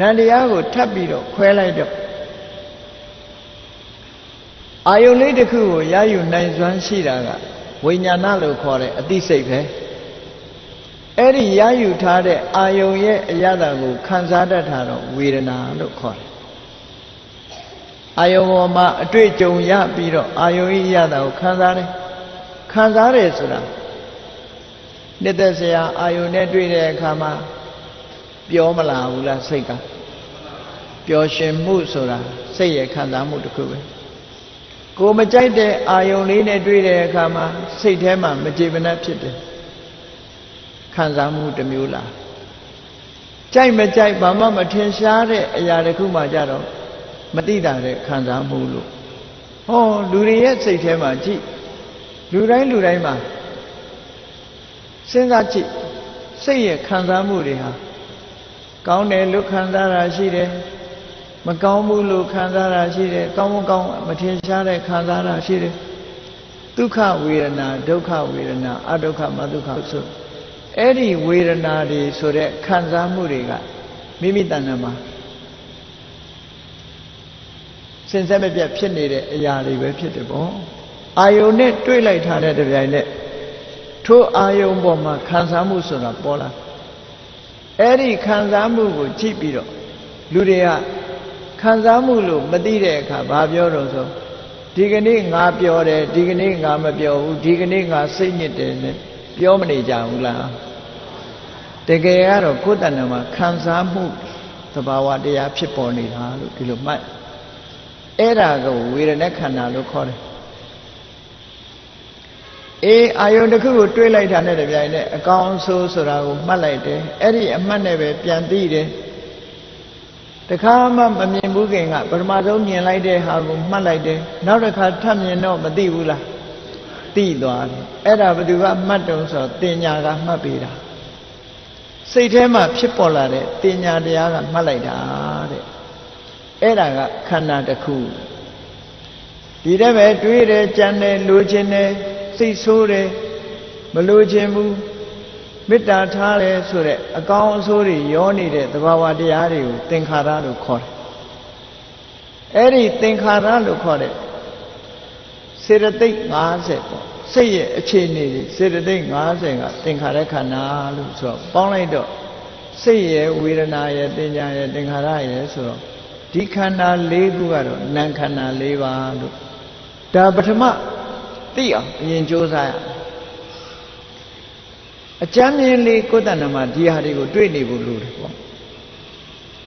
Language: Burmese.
နန္တရားကိုထပ်ပြီးတော့ခွဲလိုက်တော့အာယုန်လေးတစ်ခုကိုရယူနိုင်စွမ်းရှိတာကဝိညာဏလို့ခေါ်တဲ့အသိစိတ်ပဲအဲ့ဒီရယူထားတဲ့အာယုန်ရဲ့အရသာကိုခံစားတတ်တာတော့ဝေဒနာလို့ခေါ်တယ်အာယုန်ပေါ်မှာအတွေ့အကြုံရပြီးတော့အာယုန်ဤရသာကိုခံစားတယ်ခံစားတယ်ဆိုတာနှစ်သက်စရာအာယုန်နဲ့တွေ့တဲ့အခါမှာ ပြောမလာဘူးလားစိတ်ကပျော်ရွှင်မှုဆိုတာစိတ်ရဲ့ခံစားမှုတစ်ခုပဲကိုမကြိုက်တဲ့အာယုန်လေးနဲ့တွေ့တဲ့အခါမှာစိတ်ထဲမှာမကြေမနက်ဖြစ်တယ်ခံစားမှုတစ်မျိုးလားကြိုက်မကြိုက်ဘာမှမထင်ရှားတဲ့အရာတစ်ခုမှကြတော့မတိတာတဲ့ခံစားမှုလို့ဟောလူတွေရဲ့စိတ်ထဲမှာကြည့်လူတိုင်းလူတိုင်းမှာစဉ်းစားကြည့်စိတ်ရဲ့ခံစားမှုတွေဟာ ကောင်းတယ်လို့ခံစားတာရှိတယ်မကောင်းဘူးလို့ခံစားတာရှိတယ်ကောင်းမကောင်းမထင်ရှားတဲ့ခံစားတာရှိတယ်ဒုက္ခဝေဒနာဒုက္ခဝေဒနာအဒုက္ခမဒုက္ခဆိုအဲ့ဒီဝေဒနာတွေဆိုတဲ့ခံစားမှုတွေကမိမိတဏ္ဍာမှာစင်ဆက်မပြတ်ဖြစ်နေတဲ့အရာတွေပဲဖြစ်တယ်ပေါ့အာယုန်နဲ့တွေ့လိုက်ထားတဲ့တပြိုင်နက်ထိုအာယုန်ပေါ်မှာခံစားမှုဆိုတာပေါ်လာ အဲ့ဒီခံစားမှုကိုကြည့်ပြီးတော့လူတွေကခံစားမှုလို့မသိတဲ့အခါဘာပြောတော့ဆိုဒီကနေ့ငါပြောတယ်ဒီကနေ့ငါမပြောဘူးဒီကနေ့ငါစိတ်ညစ်တယ်နဲ့ပြောမနေကြဘူးလားတကယ်ကတော့ကိုယ်တဏ္ဍာမှာခံစားမှုသဘာဝတရားဖြစ်ပေါ်နေတာလို့ဒီလိုမှတ်အဲ့ဒါကိုဝေဒနာခန္ဓာလို့ခေါ်တယ် အေးအာယုန်တစ်ခုကိုတွေးလိုက်တာနဲ့တပြိုင်နက်အကောင်းဆိုးဆိုတာကိုမှတ်လိုက်တယ်အဲ့ဒီအမှတ်နဲ့ပဲပြန်သိတယ်တခါမှမမြင်ဘူးခင်ကပထမဆုံးမြင်လိုက်တဲ့ဟာကိုမှတ်လိုက်တယ်နောက်တစ်ခါထပ်မြင်တော့မသိဘူးလားသိသွားတယ်အဲ့ဒါဘယ်သူကမှတ်တုံဆိုတော့တင်ညာကမှတ်ပေးတာစိတ်ထဲမှာဖြစ်ပေါ်လာတဲ့တင်ညာတရားကမှတ်လိုက်တာတဲ့အဲ့ဒါကခန္ဓာတစ်ခုဒီတဲ့ပဲတွေးတယ်ကြံတယ်လိုချင်တယ် စိတ်ဆိုးတယ်မလိုချင်ဘူးမေတ္တာထားတယ်ဆိုတဲ့အကောင်းအဆိုးတွေရောနေတဲ့သဘာဝတရားတွေကိုသင်္ခါရလို့ခေါ်တယ်အဲ့ဒီသင်္ခါရလို့ခေါ်တဲ့စေတသိက်50ပေါ့စိတ်ရဲ့အခြေအနေတွေစေတသိက်50ကသင်္ခါရခန္ဓာလို့ဆိုတော့ပေါင်းလိုက်တော့စိတ်ရဲ့ဝေဒနာရဲ့သင်ညာရဲ့သင်္ခါရရဲ့ဆိုတော့ဒီခန္ဓာ၄ခုကတော့နာမ်ခန္ဓာ၄ပါးလို့ဒါပထမ သိအောင်အရင်ကြိုးစားရအကျမ်းမြင်လေးကိုယ်တဏ္ဍမှာဒီဟာတွေကိုတွေ့နေဖို့လိုတယ်ပေါ့